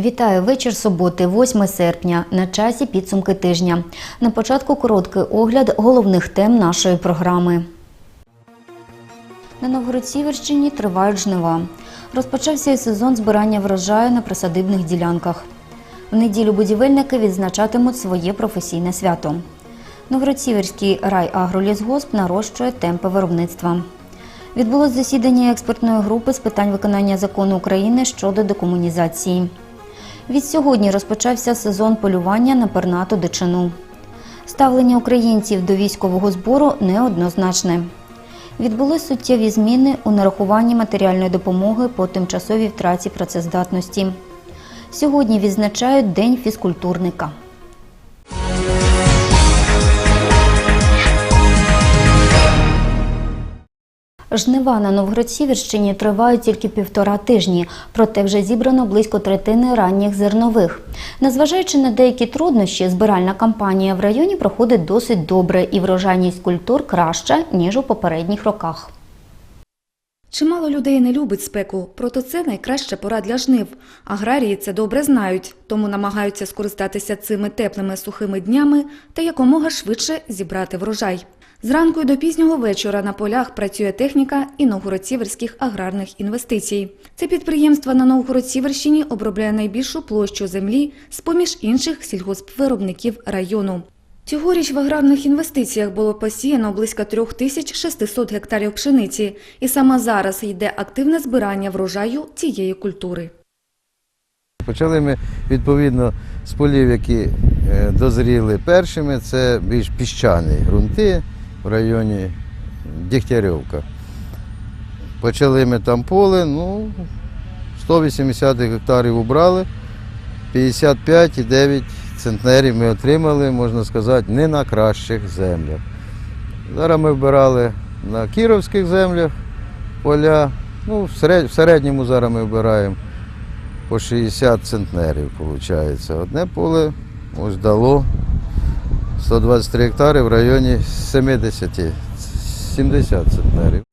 Вітаю вечір суботи, 8 серпня. На часі підсумки тижня. На початку короткий огляд головних тем нашої програми. На Новгород-Сіверщині тривають жнива. Розпочався і сезон збирання врожаю на присадибних ділянках. В неділю будівельники відзначатимуть своє професійне свято. Новгород-Сіверський райагролісгосп нарощує темпи виробництва. Відбулось засідання експертної групи з питань виконання закону України щодо декомунізації. Від сьогодні розпочався сезон полювання на пернату дичину. Ставлення українців до військового збору неоднозначне. Відбулись суттєві зміни у нарахуванні матеріальної допомоги по тимчасовій втраті працездатності. Сьогодні відзначають День фізкультурника. Жнива на Новгород-Сіверщині тривають тільки півтора тижні, проте вже зібрано близько третини ранніх зернових. Незважаючи на деякі труднощі, збиральна кампанія в районі проходить досить добре і врожайність культур краща, ніж у попередніх роках. Чимало людей не любить спеку, проте це найкраща пора для жнив. Аграрії це добре знають, тому намагаються скористатися цими теплими сухими днями та якомога швидше зібрати врожай. Зранку до пізнього вечора на полях працює техніка і Новгород-Сіверських аграрних інвестицій. Це підприємство на Новгород-Сіверщині обробляє найбільшу площу землі з-поміж інших сільгоспвиробників району. Цьогоріч в аграрних інвестиціях було посіяно близько 3600 гектарів пшениці, і саме зараз йде активне збирання врожаю цієї культури. Почали ми відповідно з полів, які е, дозріли першими. Це більш піщані ґрунти в районі Дігтярьовка. Почали ми там поле, ну, 180 гектарів убрали, 55,9 центнерів ми отримали, можна сказати, не на кращих землях. Зараз ми вбирали на кіровських землях поля. Ну, в середньому зараз ми вбираємо по 60 центнерів, виходить. Одне поле ось дало 123 гектари в районі 70, 70 центнерів.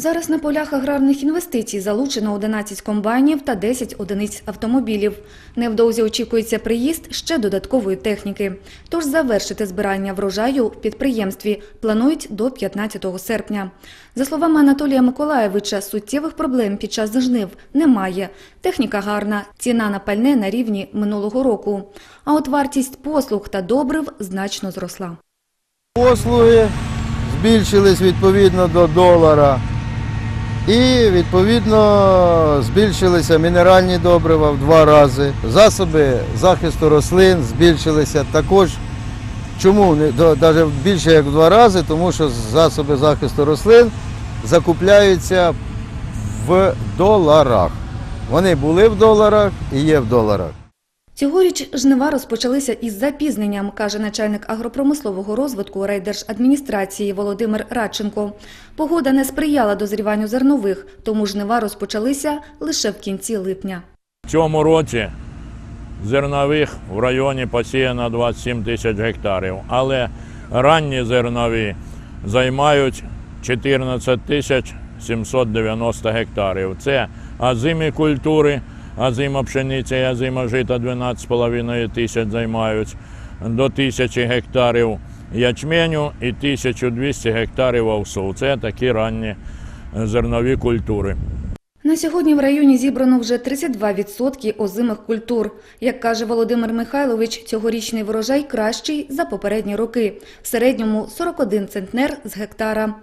Зараз на полях аграрних інвестицій залучено 11 комбайнів та 10 одиниць автомобілів. Невдовзі очікується приїзд ще додаткової техніки. Тож завершити збирання врожаю в підприємстві планують до 15 серпня. За словами Анатолія Миколаєвича, суттєвих проблем під час жнив немає. Техніка гарна, ціна на пальне на рівні минулого року. А от вартість послуг та добрив значно зросла. Послуги збільшились відповідно до долара. І відповідно збільшилися мінеральні добрива в два рази. Засоби захисту рослин збільшилися також. Чому навіть більше як в два рази? Тому що засоби захисту рослин закупляються в доларах. Вони були в доларах і є в доларах. Цьогоріч жнива розпочалися із запізненням, каже начальник агропромислового розвитку райдержадміністрації Володимир Радченко. Погода не сприяла дозріванню зернових, тому жнива розпочалися лише в кінці липня. В цьому році зернових в районі посіяно 27 тисяч гектарів, але ранні зернові займають 14 тисяч 790 гектарів. Це азимі культури, азима пшениця і азима жита 12,5 тисяч займають, до тисячі гектарів ячменю і 1200 гектарів овсу. Це такі ранні зернові культури. На сьогодні в районі зібрано вже 32% озимих культур. Як каже Володимир Михайлович, цьогорічний врожай кращий за попередні роки. В середньому 41 центнер з гектара.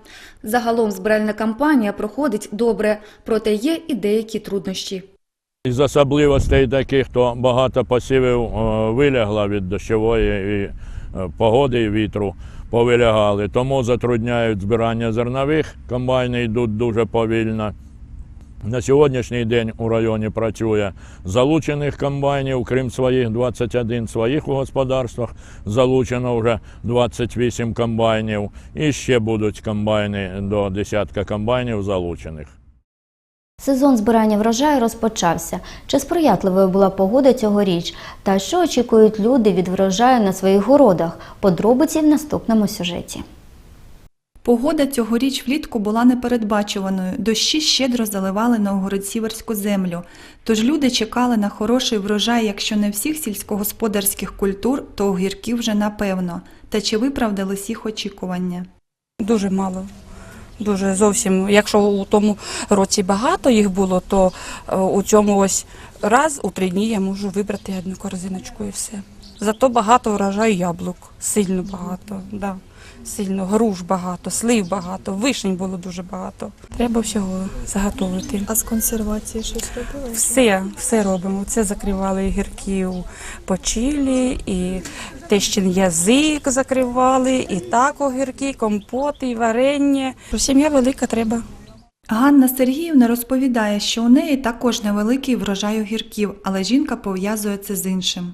Загалом збиральна кампанія проходить добре, проте є і деякі труднощі. Із особливостей таких, то багато посівів е, вилягло від дощової і, е, погоди і вітру, повилягали. Тому затрудняють збирання зернових, комбайни йдуть дуже повільно. На сьогоднішній день у районі працює залучених комбайнів, крім своїх 21 своїх у господарствах, залучено вже 28 комбайнів. І ще будуть комбайни до десятка комбайнів залучених. Сезон збирання врожаю розпочався. Чи сприятливою була погода цьогоріч? Та що очікують люди від врожаю на своїх городах? Подробиці в наступному сюжеті. Погода цьогоріч влітку була непередбачуваною. Дощі щедро заливали новгород-сіверську землю. Тож люди чекали на хороший врожай, якщо не всіх сільськогосподарських культур, то огірків вже напевно. Та чи виправдались їх очікування? Дуже мало. Дуже зовсім. Якщо у тому році багато їх було, то е, у цьому ось раз у три дні я можу вибрати одну корзиночку і все. Зато багато врожаю яблук. Сильно багато. Да. Сильно груш багато, слив багато, вишень було дуже багато. Треба всього заготовити. А з консервації щось робили? Все, все робимо. Це закривали і гірків по чилі, і тещин язик закривали, і так огірки, компоти, і варення. Сім'я велика треба. Ганна Сергіївна розповідає, що у неї також невеликий врожай огірків, але жінка пов'язує це з іншим.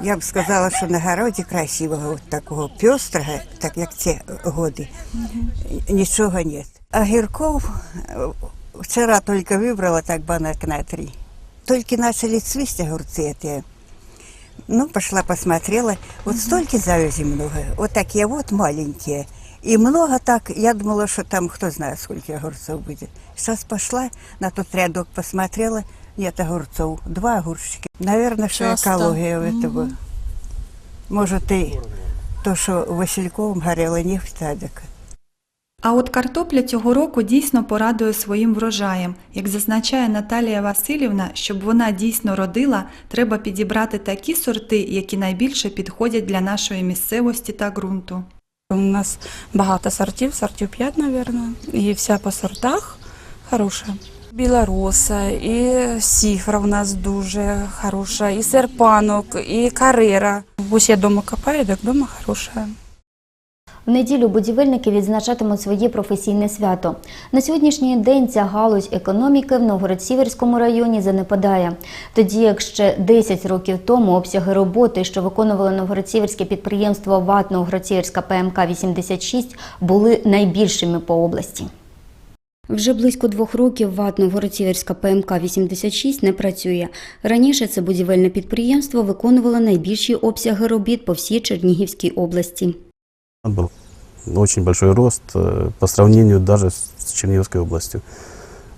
Я б сказала, що на городі красивого, от такого пестрого, так як ці годи, нічого нет. А гірков е, вчора тільки вибрала так банок на три. Тільки почали цвісти огурці ті. Ну, пошла посмотрела. Вот столько завязи много. Вот такие вот маленькие. И много так, я думала, что там кто знает, сколько огурцов будет. Сейчас пошла, на тот рядок посмотрела, нет огурцов. Два огурчики. Наверное, что экология у этого. Может, и то, что Васильковым горела нефть, так. А от картопля цього року дійсно порадує своїм врожаєм. Як зазначає Наталія Васильівна, щоб вона дійсно родила, треба підібрати такі сорти, які найбільше підходять для нашої місцевості та ґрунту. У нас багато сортів, сортів 5, мабуть, і вся по сортах хороша. Білороса, і сіфра в нас дуже хороша, і серпанок, і карера. Ось я вдома копаю, так вдома хороша. В неділю будівельники відзначатимуть своє професійне свято. На сьогоднішній день ця галузь економіки в Новгород-Сіверському районі занепадає. Тоді як ще 10 років тому обсяги роботи, що виконувало Новгород-Сіверське підприємство ВАТ Новгород-Сіверська ПМК-86, були найбільшими по області. Вже близько двох років ВАТ Новгород-Сіверська ПМК-86 не працює. Раніше це будівельне підприємство виконувало найбільші обсяги робіт по всій Чернігівській області. Был очень большой рост э, по сравнению даже с Черниговской областью.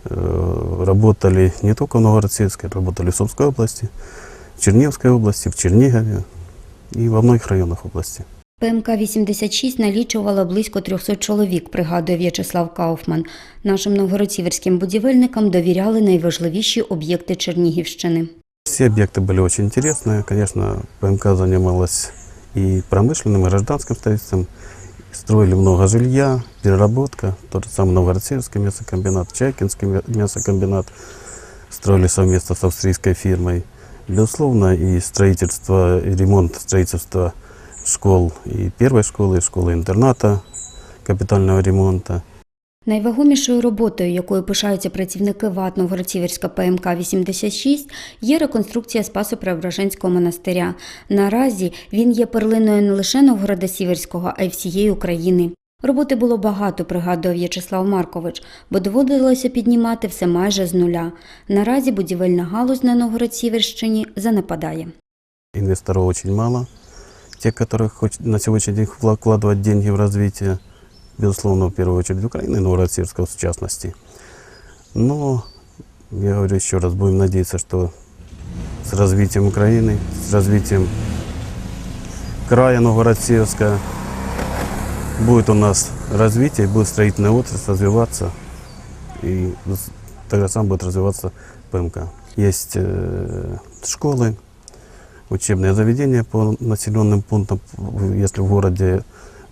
Э, Работали не только в Новгород-Сельской, работали в Сумской области, в Черниговской области, в Чернигове и во многих районах области. ПМК-86 налічувала близько 300 чоловік, пригадує В'ячеслав Кауфман. Нашим новгородсіверським будівельникам довіряли найважливіші об'єкти Чернігівщини. Все объекты были очень интересные. Конечно, ПМК занималась и промышленным, и гражданским строительством. Строили много жилья, переработка. Тот же самый Новгород-Северский мясокомбинат, Чайкинский мя- мясокомбинат. Строили совместно с австрийской фирмой. Безусловно, и строительство, и ремонт строительства школ, и первой школы, и школы-интерната капитального ремонта. Найвагомішою роботою, якою пишаються працівники ВАТ Новгородсіверська ПМК-86, є реконструкція Спасо-Преображенського монастиря. Наразі він є перлиною не лише Новгорода Сіверського, а й всієї України. Роботи було багато, пригадує В'ячеслав Маркович, бо доводилося піднімати все майже з нуля. Наразі будівельна галузь на Новгород-Сіверщині занепадає. Инвесторов очень мало. Те, которые хоть на сегодняшний день вкла- вкладывать деньги в развитие, безусловно, в первую очередь Украины, Новороссийска в частности. Но, я говорю еще раз, будем надеяться, что с развитием Украины, с развитием края Новгород-Северска будет у нас развитие, будет строительная отрасль развиваться, и тогда сам будет развиваться ПМК. Есть э, школы, учебные заведения по населенным пунктам, если в городе,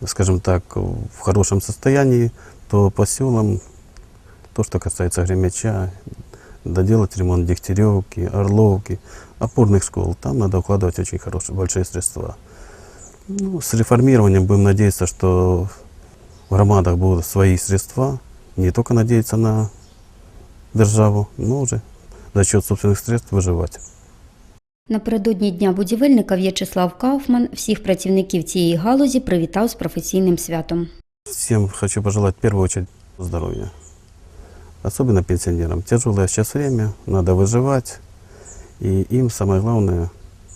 скажем так, в хорошем состоянии, то по селам, то, что касается Гремяча, доделать ремонт Дегтяревки, Орловки, опорных школ, там надо укладывать очень хорошие, большие средства. Ну, с реформированием будем надеяться, что в громадах будут свои средства, не только надеяться на державу, но уже за счет собственных средств выживать. Напередодні Дня будівельника В'ячеслав Кауфман всіх працівників цієї галузі привітав з професійним святом. Всем хочу пожелать в первую очередь здоровья. Особенно пенсионерам. Тяжелое сейчас время, надо выживать. И им самое главное,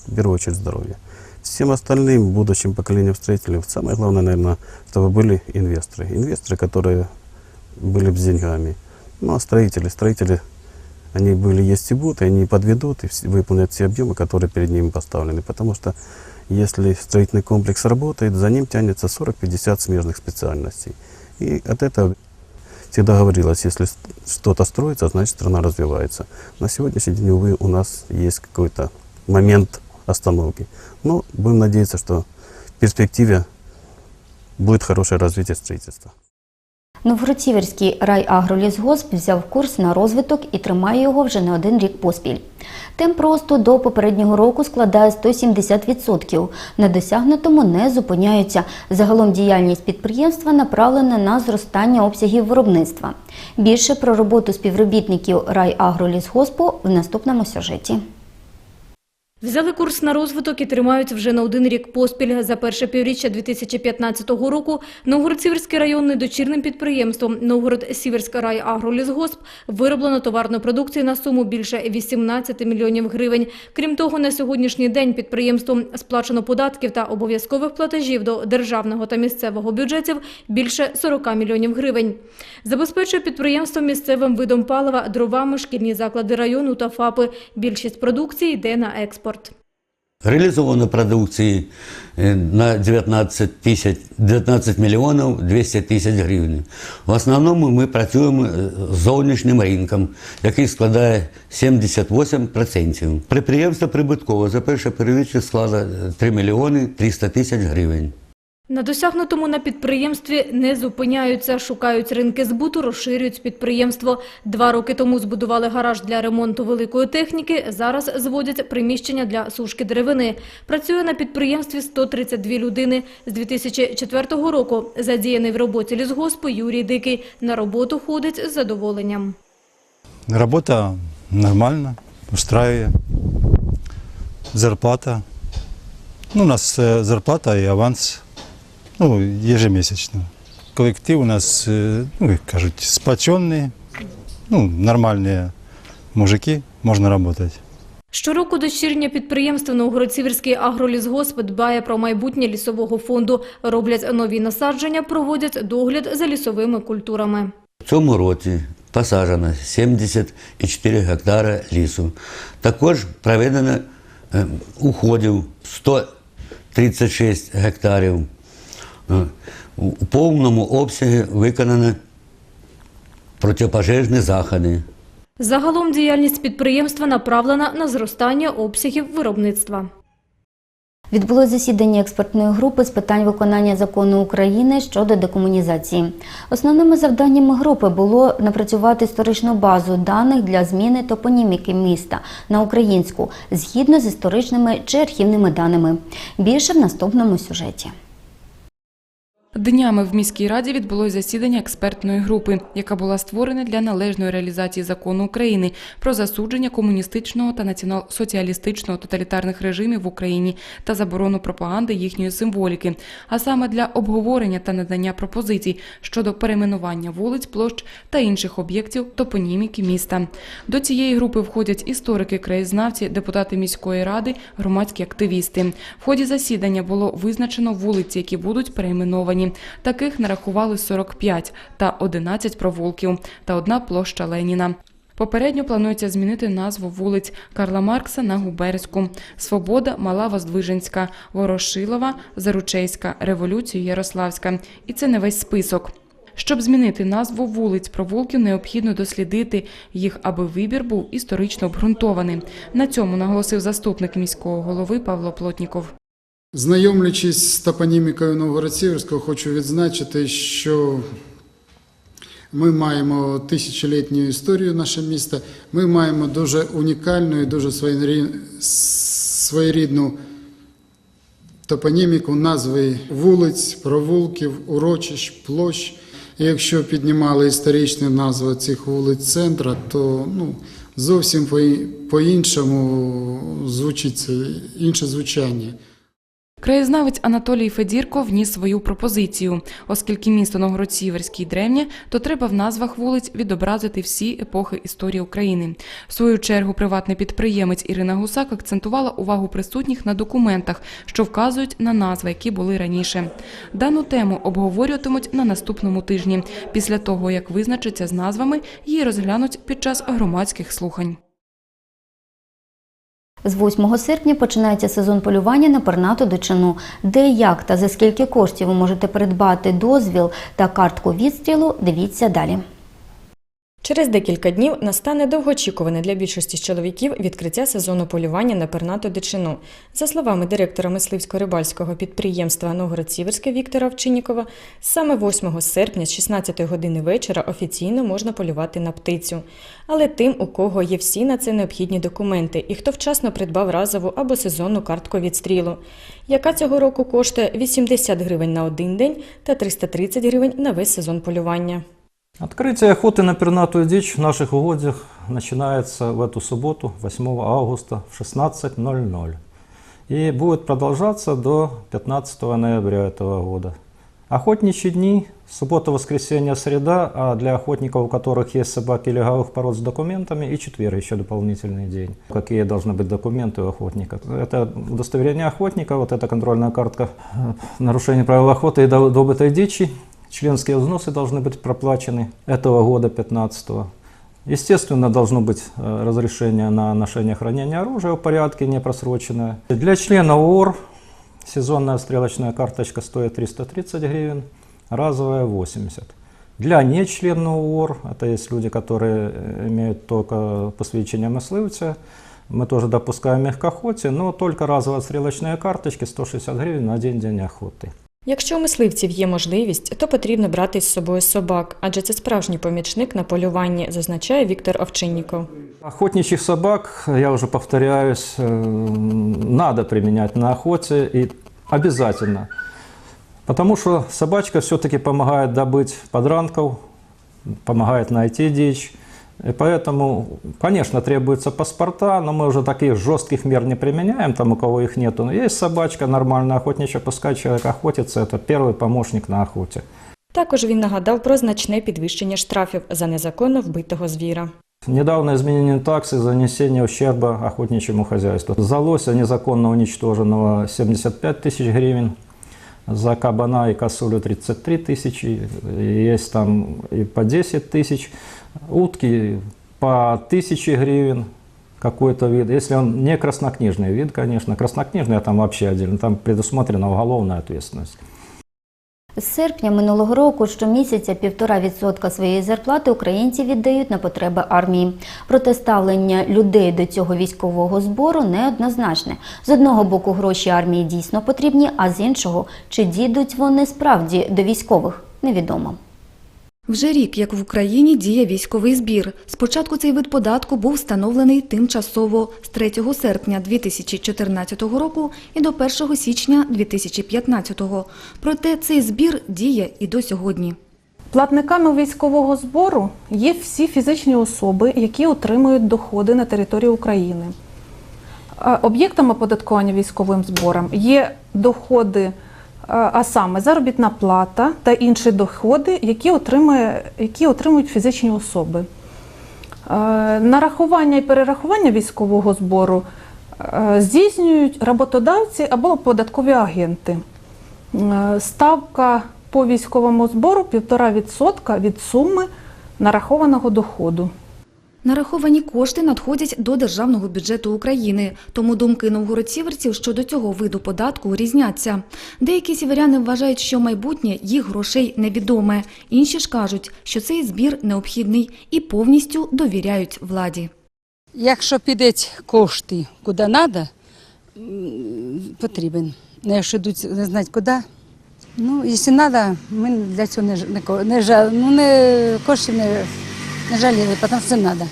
в первую очередь, здоровье. Всем остальным будущим поколениям строителей самое главное, наверное, чтобы были инвесторы. Инвесторы, которые были бы с деньгами. Ну а строители, строители, они были, есть и будут, и они подведут и выполнят все объемы, которые перед ними поставлены. Потому что если строительный комплекс работает, за ним тянется 40-50 смежных специальностей. И от этого всегда говорилось, если что-то строится, значит страна развивается. На сегодняшний день, увы, у нас есть какой-то момент остановки. Но будем надеяться, что в перспективе будет хорошее развитие строительства. Новгород-Сіверський райагролісгосп взяв курс на розвиток і тримає його вже не один рік поспіль. Темп росту до попереднього року складає 170%. На досягнутому не зупиняються. Загалом діяльність підприємства направлена на зростання обсягів виробництва. Більше про роботу співробітників райагролісгоспу в наступному сюжеті. Взяли курс на розвиток і тримають вже на один рік поспіль. За перше півріччя 2015 року Новгород-Сіверський районний дочірним підприємством Новгород-Сіверська райагролісгосп вироблено товарної продукції на суму більше 18 мільйонів гривень. Крім того, на сьогоднішній день підприємством сплачено податків та обов'язкових платежів до державного та місцевого бюджетів більше 40 мільйонів гривень. Забезпечує підприємство місцевим видом палива, дровами, шкільні заклади району та ФАПи. Більшість продукції йде на експорт. Реализовано продукции э, на 19, тисяч, 19 мільйонів 200 тисяч гривень. В основному ми працюємо е, з зовнішнім ринком, який складає 78%. Підприємство прибуткове за перше перевірче склало е, 3 мільйони 300 тисяч гривень. На досягнутому на підприємстві не зупиняються, шукають ринки збуту, розширюють підприємство. Два роки тому збудували гараж для ремонту великої техніки, зараз зводять приміщення для сушки деревини. Працює на підприємстві 132 людини. З 2004 року задіяний в роботі лісгоспу Юрій Дикий. На роботу ходить з задоволенням. Работа нормально, устраивает. Зарплата. Ну, у нас э, зарплата и аванс ну, ежемесячно. Коллектив у нас, э, ну, як кажуть, сплоченный, ну, нормальные мужики, можно работать. Щороку дочірнє підприємство Новгород-Сіверський агролісгосп дбає про майбутнє лісового фонду. Роблять нові насадження, проводять догляд за лісовими культурами. В цьому році посаджено 74 гектара лісу. Також проведено е, уходів 136 гектарів. Е, У повному обсязі виконано протипожежні заходи. Загалом діяльність підприємства направлена на зростання обсягів виробництва. Відбулось засідання експертної групи з питань виконання закону України щодо декомунізації. Основними завданнями групи було напрацювати історичну базу даних для зміни топоніміки міста на українську згідно з історичними чи архівними даними. Більше в наступному сюжеті. Днями в міській раді відбулось засідання експертної групи, яка була створена для належної реалізації закону України про засудження комуністичного та націонал-соціалістичного тоталітарних режимів в Україні та заборону пропаганди їхньої символіки, а саме для обговорення та надання пропозицій щодо перейменування вулиць, площ та інших об'єктів топоніміки міста. До цієї групи входять історики, краєзнавці, депутати міської ради, громадські активісти. В ході засідання було визначено вулиці, які будуть перейменовані. Таких нарахували 45 та 11 провулків та одна площа Леніна. Попередньо планується змінити назву вулиць Карла Маркса на Губерську, Свобода, Мала Воздвиженська, Ворошилова, Заручейська, Революцію Ярославська. І це не весь список. Щоб змінити назву вулиць провулків, необхідно дослідити їх, аби вибір був історично обґрунтований. На цьому наголосив заступник міського голови Павло Плотніков. Знайомлячись з топонімікою Новгород-Сіверського, хочу відзначити, що ми маємо тисячолітню історію наше місто. Ми маємо дуже унікальну і дуже своєрідну топоніміку, назви вулиць, провулків, урочищ, площ. І якщо піднімали історичні назви цих вулиць центра, то ну, зовсім по- по-іншому звучить інше звучання. Краєзнавець Анатолій Федірко вніс свою пропозицію. Оскільки місто Новгород-Сіверський древнє, то треба в назвах вулиць відобразити всі епохи історії України. В свою чергу приватний підприємець Ірина Гусак акцентувала увагу присутніх на документах, що вказують на назви, які були раніше. Дану тему обговорюватимуть на наступному тижні. Після того, як визначаться з назвами, її розглянуть під час громадських слухань. З 8 серпня починається сезон полювання на пернату дичину. Де, як та за скільки коштів ви можете придбати дозвіл та картку відстрілу, дивіться далі. Через декілька днів настане довгоочікуване для більшості чоловіків відкриття сезону полювання на пернату дичину. За словами директора мисливсько-рибальського підприємства Новгород-Сіверське Віктора Овчиннікова, саме 8 серпня з 16 години вечора офіційно можна полювати на птицю. Але тим, у кого є всі на це необхідні документи і хто вчасно придбав разову або сезонну картку відстрілу, яка цього року коштує 80 гривень на один день та 330 гривень на весь сезон полювання. Открытие охоты на пернатую дичь в наших угодьях начинается в эту субботу, 8 августа в 16.00 и будет продолжаться до 15 ноября этого года. Охотничьи дни – суббота, воскресенье, среда, а для охотников, у которых есть собаки леговых пород с документами, и четверг еще дополнительный день. Какие должны быть документы у охотника? Это удостоверение охотника, вот эта контрольная картка нарушения правил охоты и до- добытой дичи, Членские взносы должны быть проплачены этого года, 15-го. Естественно, должно быть э, разрешение на ношение и хранение оружия в порядке, не просроченное. Для члена ООР сезонная стрелочная карточка стоит 330 гривен, разовая 80. Для не члена ООР, это есть люди, которые э, имеют только посвящение мысливця, мы тоже допускаем их к охоте, но только разовая стрелочная карточки 160 гривен на один день охоты. Якщо у мисливців є можливість, то потрібно брати з собою собак, адже це справжній помічник на полюванні, зазначає Віктор Овчинніков. Охотничьих собак, я уже повторяюсь, надо применять на охоте и обязательно. Потому что собачка все-таки помогает добыть подранков, помогает найти дичь. И поэтому, конечно, требуются паспорта, но мы уже таких жестких мер не применяем, там у кого их нету. Но есть собачка нормальная охотничья, пускай человек охотится, это первый помощник на охоте. Також він нагадав про значне підвищення штрафів за незаконно вбитого звіра. Недавно изменение таксы за нанесение ущерба охотничьему хозяйству. За лося незаконно уничтоженного 75 тысяч гривен, за кабана и косулю 33 тысячи, есть там и по 10 тысяч, Утки по 1000 гривен какой-то вид. Если он не краснокнижный вид, конечно, краснокнижный, там вообще отдельно, там предусмотрена уголовная ответственность. З серпня минулого року щомісяця півтора відсотка своєї зарплати українці віддають на потреби армії. Проте ставлення людей до цього військового збору неоднозначне. З одного боку, гроші армії дійсно потрібні, а з іншого, чи дійдуть вони справді до військових, невідомо. Вже рік, як в Україні діє військовий збір. Спочатку цей вид податку був встановлений тимчасово з 3 серпня 2014 року і до 1 січня 2015. Проте цей збір діє і до сьогодні. Платниками військового збору є всі фізичні особи, які отримують доходи на території України. Е, Об'єктами оподаткування військовим збором є доходи, а саме заробітна плата та інші доходи, які, отримує, які отримують фізичні особи. Е, Нарахування і перерахування військового збору е, здійснюють роботодавці або податкові агенти. Е, Ставка по військовому збору 1,5% від суми нарахованого доходу. Нараховані кошти надходять до державного бюджету України, тому думки новгородцівців щодо цього виду податку різняться. Деякі сіверяни вважають, що майбутнє їх грошей невідоме. Інші ж кажуть, що цей збір необхідний і повністю довіряють владі. Якщо підуть кошти куди треба, потрібен. Ну, Якщо йдуть не знають куди, ну, якщо треба, ми для цього не, не, ну, не коштів не, не жаліли, тому що це треба.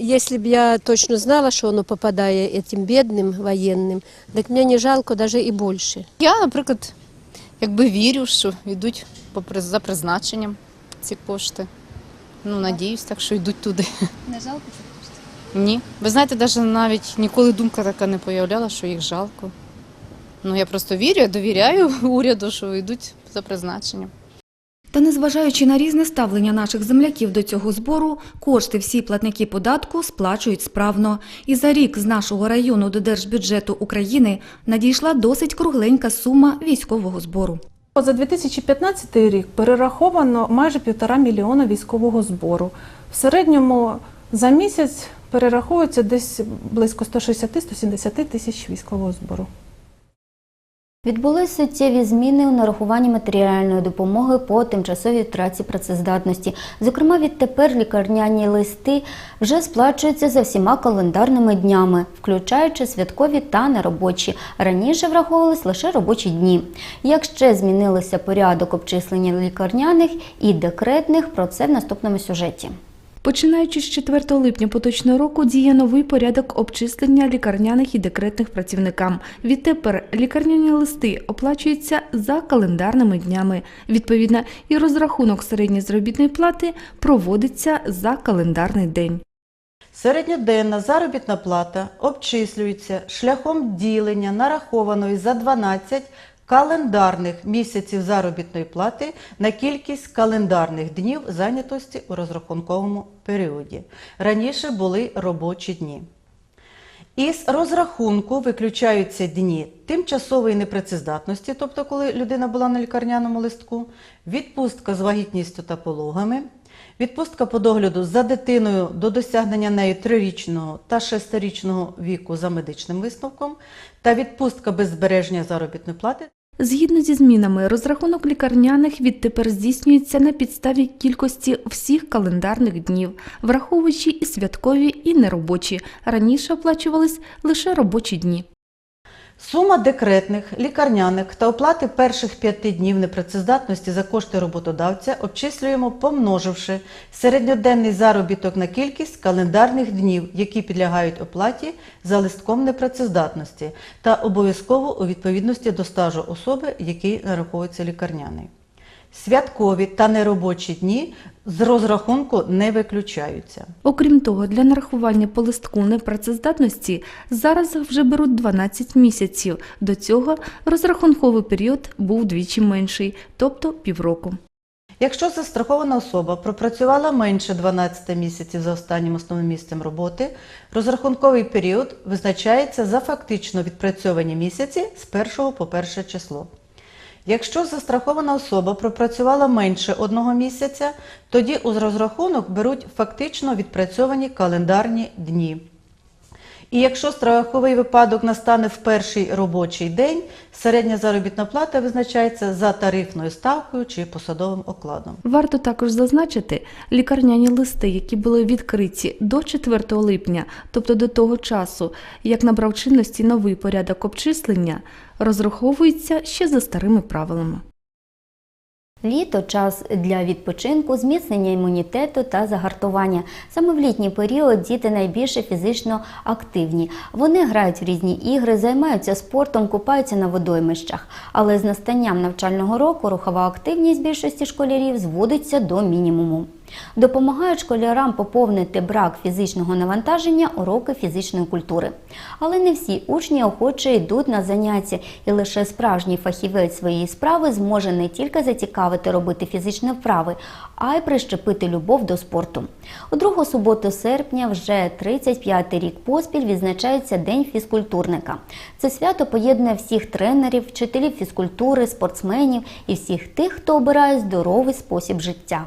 Если бы я точно знала, что оно попадає этим бедным военным, так мне не жалко даже і більше. Я, наприклад, якби вірю, що йдуть по приз- за призначенням ці кошти. Ну, надіюсь, так що йдуть туди. Не жалко Ні. Ви знаєте, навіть навіть ніколи думка така не появляла, що їх жалко. Ну я просто вірю, я довіряю уряду, що йдуть за призначенням. Та незважаючи на різне ставлення наших земляків до цього збору, кошти всі платники податку сплачують справно. І за рік з нашого району до держбюджету України надійшла досить кругленька сума військового збору. За 2015 рік перераховано майже півтора мільйона військового збору. В середньому за місяць перераховується десь близько 160-170 тисяч військового збору. Відбулись суттєві зміни у нарахуванні матеріальної допомоги по тимчасовій втраті працездатності. Зокрема, відтепер лікарняні листи вже сплачуються за всіма календарними днями, включаючи святкові та неробочі. Раніше враховувались лише робочі дні. Як ще змінилися порядок обчислення лікарняних і декретних, про це в наступному сюжеті. Починаючи з 4 липня поточного року діє новий порядок обчислення лікарняних і декретних працівникам. Відтепер лікарняні листи оплачуються за календарними днями. Відповідно, і розрахунок середньої заробітної плати проводиться за календарний день. Середньоденна заробітна плата обчислюється шляхом ділення нарахованої за 12 календарних місяців заробітної плати на кількість календарних днів зайнятості у розрахунковому періоді. Раніше були робочі дні. Із розрахунку виключаються дні тимчасової непрацездатності, тобто коли людина була на лікарняному листку, відпустка з вагітністю та пологами, відпустка по догляду за дитиною до досягнення нею трирічного та шестирічного віку за медичним висновком та відпустка без збереження заробітної плати. Згідно зі змінами, розрахунок лікарняних відтепер здійснюється на підставі кількості всіх календарних днів, враховуючи і святкові, і неробочі. Раніше оплачувались лише робочі дні. Сума декретних, лікарняних та оплати перших п'яти днів непрацездатності за кошти роботодавця обчислюємо, помноживши середньоденний заробіток на кількість календарних днів, які підлягають оплаті за листком непрацездатності, та обов'язково у відповідності до стажу особи, який нараховується лікарняний. Святкові та неробочі дні з розрахунку не виключаються. Окрім того, для нарахування по листку непрацездатності зараз вже беруть 12 місяців. До цього розрахунковий період був двічі менший, тобто півроку. Якщо застрахована особа пропрацювала менше 12 місяців за останнім основним місцем роботи, розрахунковий період визначається за фактично відпрацьовані місяці з 1 по 1 число. Якщо застрахована особа пропрацювала менше одного місяця, тоді у розрахунок беруть фактично відпрацьовані календарні дні. І якщо страховий випадок настане в перший робочий день, середня заробітна плата визначається за тарифною ставкою чи посадовим окладом. Варто також зазначити, лікарняні листи, які були відкриті до 4 липня, тобто до того часу, як набрав чинності новий порядок обчислення, розраховуються ще за старими правилами. Літо час для відпочинку, зміцнення імунітету та загартування. Саме в літній період діти найбільше фізично активні. Вони грають в різні ігри, займаються спортом, купаються на водоймищах. Але з настанням навчального року рухова активність більшості школярів зводиться до мінімуму. Допомагають школярам поповнити брак фізичного навантаження уроки фізичної культури. Але не всі учні охоче йдуть на заняття, і лише справжній фахівець своєї справи зможе не тільки зацікавити робити фізичні вправи, а й прищепити любов до спорту. У другу суботу серпня, вже 35-й рік поспіль, відзначається День фізкультурника. Це свято поєднує всіх тренерів, вчителів фізкультури, спортсменів і всіх тих, хто обирає здоровий спосіб життя.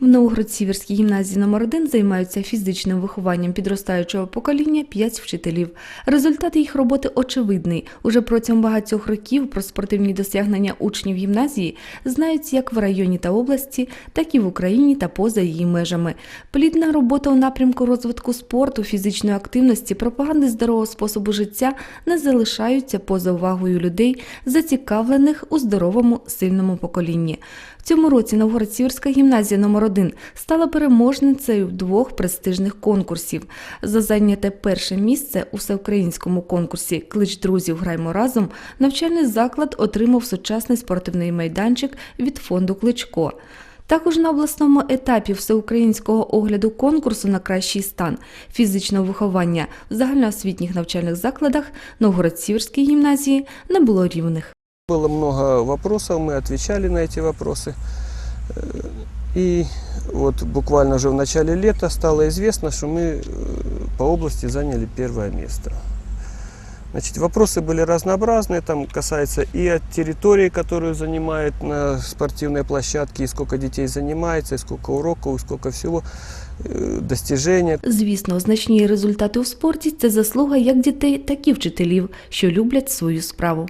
В Новгород-Сіверській гімназії номер 1 займаються фізичним вихованням підростаючого покоління 5 вчителів. Результат їх роботи очевидний. Уже протягом багатьох років про спортивні досягнення учнів гімназії знають як в районі та області, так і в Україні та поза її межами. Плідна робота у напрямку розвитку спорту, фізичної активності, пропаганди здорового способу життя не залишаються поза увагою людей, зацікавлених у здоровому сильному поколінні. В цьому році Новгород-Сіверська гімназія номер 1 стала переможницею двох престижних конкурсів. За зайняте перше місце у всеукраїнському конкурсі Клич друзів граймо разом навчальний заклад отримав сучасний спортивний майданчик від фонду Кличко. Також на обласному етапі всеукраїнського огляду конкурсу на кращий стан фізичного виховання в загальноосвітніх навчальних закладах Новгород-Сіверській гімназії не було рівних. Было много вопросов, мы отвечали на эти вопросы. Э, И вот буквально уже в начале лета стало известно, что мы э, по области заняли первое место. Значит, вопросы были разнообразные, там касается и от территории, которую занимает на спортивной площадке, и сколько детей занимается, и сколько уроков, и сколько всего, э, достижения. Звісно, значні результати у спорті це заслуга як дітей, так і вчителів, що люблять свою справу.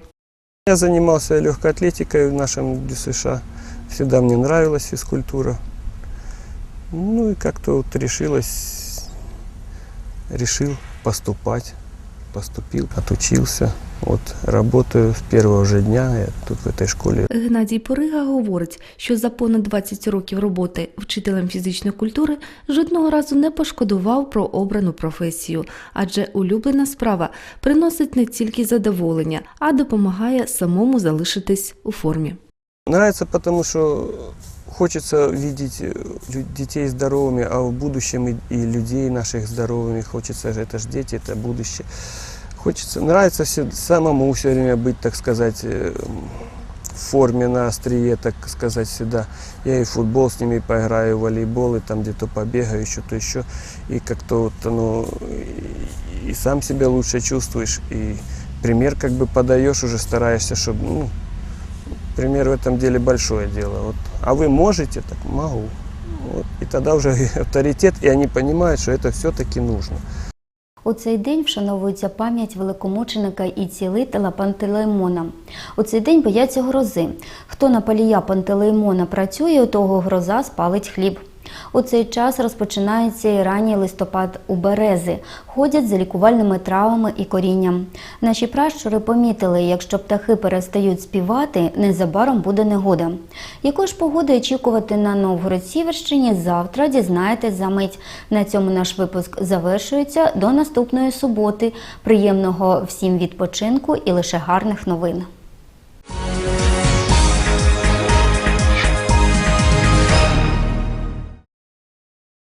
Я занимался легкой атлетикой в нашем ДЮСШ. Всегда мне нравилась физкультура. Ну и как-то вот решилось, решил поступать. Поступил, отучился. Вот работаю с первого же дня я тут в этой школе. Геннадій Порига говорить, що за понад 20 років роботи вчителем фізичної культури жодного разу не пошкодував про обрану професію, адже улюблена справа приносить не тільки задоволення, а допомагає самому залишитись у формі. Нравится, потому что хочется видеть э, лю- детей здоровыми, а в будущем и, и людей наших здоровыми. Хочется же, это же дети, это будущее. Хочется, нравится все, самому все время быть, так сказать, э, в форме на острие, так сказать, всегда. Я и в футбол с ними поиграю, в волейбол, и там где-то побегаю, что-то еще. И как-то вот, ну, и, и сам себя лучше чувствуешь, и пример как бы подаешь, уже стараешься, чтобы, ну, пример в этом деле большое дело. Вот. А вы можете, так могу. Вот. И тогда уже авторитет, и они понимают, что это все-таки нужно. У цей день вшановується пам'ять великомученика і цілителя Пантелеймона. У цей день бояться грози. Хто на палія Пантелеймона працює, у того гроза спалить хліб. У цей час розпочинається і ранній листопад у берези, ходять за лікувальними травами і корінням. Наші пращури помітили, якщо птахи перестають співати, незабаром буде негода. Якої ж погоди очікувати на Новгород-Сіверщині завтра дізнаєтесь за мить. На цьому наш випуск завершується до наступної суботи. Приємного всім відпочинку і лише гарних новин.